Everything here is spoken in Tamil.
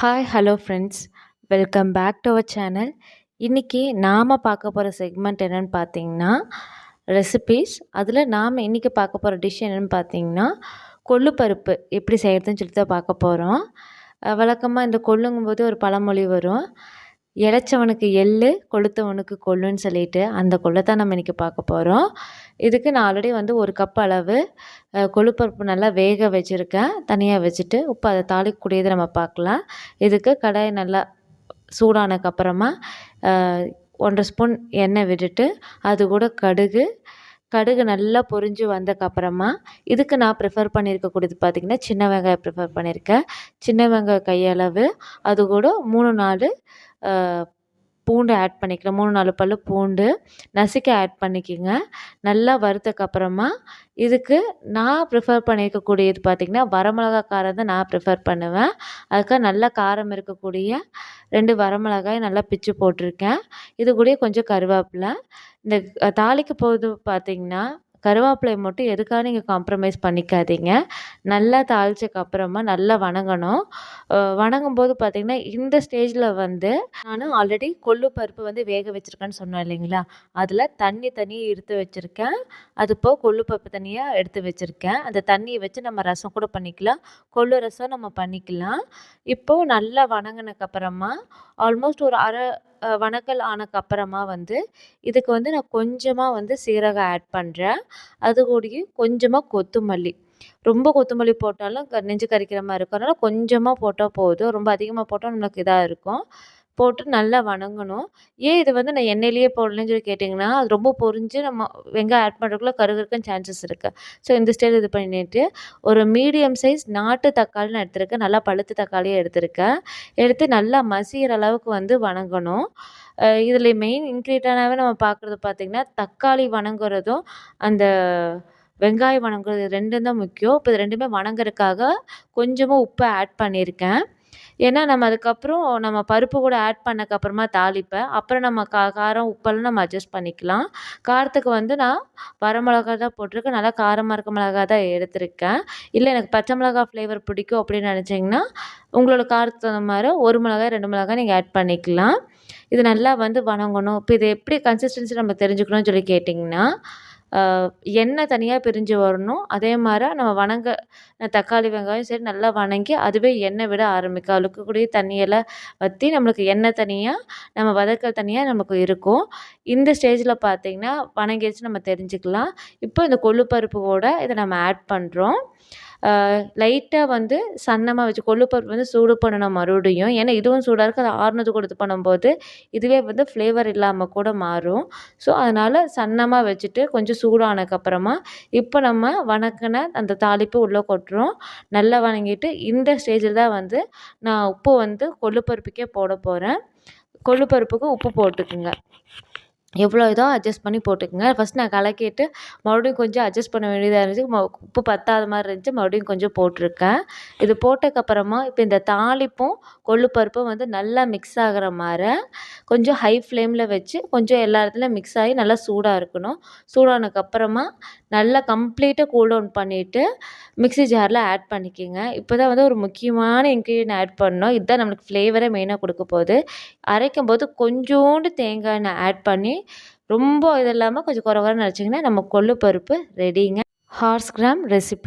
Hi hello friends welcome back to our channel இன்றைக்கி நாம் பார்க்க போகிற செக்மெண்ட் என்னென்னு பார்த்தீங்கன்னா ரெசிபீஸ் அதில் நாம் இன்றைக்கி பார்க்க போகிற டிஷ் என்னென்னு பார்த்தீங்கன்னா கொள்ளு பருப்பு. எப்படி செய்கிறதுன்னு சொல்லி தான் பார்க்க போகிறோம் வழக்கமாக இந்த கொள்ளுங்கும்போது ஒரு பழமொழி வரும். இளைச்சவனுக்கு எள்ளு கொளுத்தவனுக்கு கொள்ளுன்னு சொல்லிட்டு அந்த கொள்ளை தான் நம்ம இன்றைக்கி பார்க்க போகிறோம் இதுக்கு நான் ஆல்ரெடி வந்து ஒரு கப் அளவு கொழுப்பருப்பு நல்லா வேக வச்சுருக்கேன். தனியாக வச்சுட்டு உப்பு அதை தாளிக்கக்கூடியதை நம்ம பார்க்கலாம். இதுக்கு கடாயை நல்லா சூடானதுக்கப்புறமா ஒன்றரை ஸ்பூன் எண்ணெய் விட்டுட்டு அது கூட கடுகு கடுகு நல்லா பொரிஞ்சு வந்தக்கப்புறமா இதுக்கு நான் ப்ரிஃபர் பண்ணியிருக்கக்கூடியது பார்த்திங்கன்னா சின்ன வெங்காயம் ப்ரிஃபர் பண்ணியிருக்கேன் சின்ன வெங்காயம் கையளவு அது கூட மூணு நாலு பூண்டு ஆட் பண்ணிக்கலாம். மூணு நாலு பல் பூண்டு நசுக்க ஆட் பண்ணிக்கோங்க. நல்லா வறுத்தக்கப்புறமா இதுக்கு நான் ப்ரிஃபர் பண்ணியிருக்கக்கூடியது பார்த்திங்கன்னா வரமிளகா காரம் தான் நான் ப்ரிஃபர் பண்ணுவேன். அதுக்காக நல்லா காரம் இருக்கக்கூடிய ரெண்டு வரமிளகாய் நல்லா பிச்சு போட்டிருக்கேன். இது கூட கொஞ்சம் கருவேப்பிலை. இந்த தாளிக்க போகுது பார்த்திங்கன்னா கருவேப்பிலையை மட்டும் எதுக்காக நீங்கள் காம்ப்ரமைஸ் பண்ணிக்காதீங்க. நல்லா தாளிச்சக்கப்புறமா நல்லா வணங்கணும். வணங்கும் போது பார்த்திங்கன்னா இந்த ஸ்டேஜில் வந்து நான் ஆல்ரெடி கொள்ளு பருப்பு வந்து வேக வச்சுருக்கேன்னு சொன்னேன் இல்லைங்களா? அதில் தண்ணி தனியாக எடுத்து வச்சுருக்கேன். அது போக கொள்ளு பருப்பு தனியாக எடுத்து வச்சுருக்கேன். அந்த தண்ணியை வச்சு நம்ம ரசம் கூட பண்ணிக்கலாம். கொள்ளு ரசம் நம்ம பண்ணிக்கலாம். இப்போது நல்லா வணங்கினக்கப்புறமா ஆல்மோஸ்ட் ஒரு அரை வணக்கல் ஆனக்கப்புறமா வந்து இதுக்கு வந்து நான் கொஞ்சமாக வந்து சீரகம் ஆட் பண்ணுறேன் அது கூடயும் கொஞ்சமாக கொத்துமல்லி. ரொம்ப கொத்தமல்லி போட்டாலும் நெஞ்சு கறிக்கிற மாதிரி இருக்கும். அதனால் கொஞ்சமாக போட்டால் போதும். ரொம்ப அதிகமாக போட்டால் நம்மளுக்கு இதாக இருக்கும். போட்டு நல்லா வணங்கணும். ஏன் இதை வந்து நான் எண்ணெயிலேயே போடலன்னு சொல்லி கேட்டிங்கன்னா அது ரொம்ப பொரிஞ்சு நம்ம வெங்காயம் ஆட் பண்ணுறதுக்குள்ள கருகருக்கும் சான்சஸ் இருக்குது ஸோ இந்த ஸ்டைல் இது பண்ணிவிட்டு ஒரு மீடியம் சைஸ் நாட்டு தக்காளி நான் எடுத்திருக்கேன். நல்லா பழுத்து தக்காளியாக எடுத்திருக்கேன். எடுத்து நல்லா மசிகிற அளவுக்கு வந்து வணங்கணும். இதில் மெயின் இன்க்ரீடியனாகவே நம்ம பார்க்குறது பார்த்திங்கன்னா தக்காளி வணங்குறதும் அந்த வெங்காயம் வணங்குறது ரெண்டும் தான் முக்கியம். இப்போ இது ரெண்டுமே வணங்குறதுக்காக கொஞ்சமாக உப்பு ஆட் பண்ணியிருக்கேன். ஏன்னா நம்ம அதுக்கப்புறம் நம்ம பருப்பு கூட ஆட் பண்ணக்கப்புறமா தாளிப்பேன். அப்புறம் நம்ம கா காரம் உப்பெல்லாம் நம்ம அட்ஜஸ்ட் பண்ணிக்கலாம். காரத்துக்கு வந்து நான் வரமிளகா தான் போட்டிருக்கேன். நல்லா காரமாக இருக்க மிளகா தான் எடுத்திருக்கேன். இல்லை எனக்கு பச்சை மிளகா ஃப்ளேவர் பிடிக்கும் அப்படின்னு நினச்சிங்கன்னா உங்களோட காரத்துக்கு தகுந்த மாதிரி ஒரு மிளகாய் ரெண்டு மிளகாய் நீங்கள் ஆட் பண்ணிக்கலாம். இது நல்லா வந்து வணங்கணும். இப்போ இது எப்படி கன்சிஸ்டன்சி நம்ம தெரிஞ்சுக்கணும்னு சொல்லி கேட்டிங்கன்னா எண்ணெய் தனியாக பிரிஞ்சு வரணும். அதே மாதிரி நம்ம வணங்க தக்காளி வெங்காயம் சரி நல்லா வணங்கி அதுவே எண்ணெய் விட ஆரம்பிக்கும். அழுக்கக்கூடிய தண்ணியெல்லாம் வற்றி நம்மளுக்கு எண்ணெய் தனியாக நம்ம வதக்கல் தனியாக நமக்கு இருக்கும். இந்த ஸ்டேஜில் பார்த்திங்கன்னா வணங்கிடுச்சு நம்ம தெரிஞ்சுக்கலாம். இப்போ இந்த கொள்ளுப்பருப்பு கூட இதை நம்ம ஆட் பண்ணுறோம் லைட்டாக வந்து சன்னமாக வச்சு கொள்ளுப்பருப்பு வந்து சூடு பண்ணணும் மறுபடியும். ஏன்னா இதுவும் சூடாக இருக்குது அது ஆறுனது கூட இது பண்ணும்போது இதுவே வந்து ஃப்ளேவர் இல்லாமல் கூட மாறும். ஸோ அதனால் சன்னமாக வச்சுட்டு கொஞ்சம் சூடானதுக்கப்புறமா இப்போ நம்ம வணக்கின அந்த தாளிப்பு உள்ளே கொட்டுறோம். நல்லா வணங்கிட்டு இந்த ஸ்டேஜில் தான் வந்து நான் உப்பு வந்து கொள்ளுப்பருப்புக்கே போட போகிறேன் கொள்ளுப்பருப்புக்கு உப்பு போட்டுக்குங்க. எவ்வளோ இதோ அட்ஜஸ்ட் பண்ணி போட்டுக்கோங்க. ஃபஸ்ட் நான் கலக்கிட்டு மறுபடியும் கொஞ்சம் அட்ஜஸ்ட் பண்ண வேண்டியதாக இருந்துச்சு. ம உப்பு பத்தாத மாதிரி இருந்துச்சு. மறுபடியும் கொஞ்சம் போட்டிருக்கேன். இது போட்டதுக்கப்புறமா இப்போ இந்த தாளிப்பும் கொள்ளு பருப்பும் வந்து நல்லா மிக்ஸ் ஆகிற மாதிரி கொஞ்சம் ஹை ஃப்ளேமில் வச்சு கொஞ்சம் எல்லா இடத்துலையும் மிக்ஸ் ஆகி நல்லா சூடாக இருக்கணும். சூடானதுக்கப்புறமா நல்லா கம்ப்ளீட்டாக கூல் டவுன் பண்ணிவிட்டு மிக்ஸி ஜாரில் ஆட் பண்ணிக்கோங்க. இப்போ தான் வந்து ஒரு முக்கியமான இன்க்ரீடியன்ட் ஆட் பண்ணோம். இதுதான் நம்மளுக்கு ஃப்ளேவரே மெயினாக கொடுக்க போகுது. அரைக்கும் போது கொஞ்சோண்டு தேங்காய் எண்ணெய் ஆட் பண்ணி ரொம்ப இது இல்லாமல் கொஞ்சம் குறை குறைன்னு அரைச்சிங்கன்னா நம்ம கொள்ளு பருப்பு ரெடிங்க ஹார்ஸ் கிராம் ரெசிபி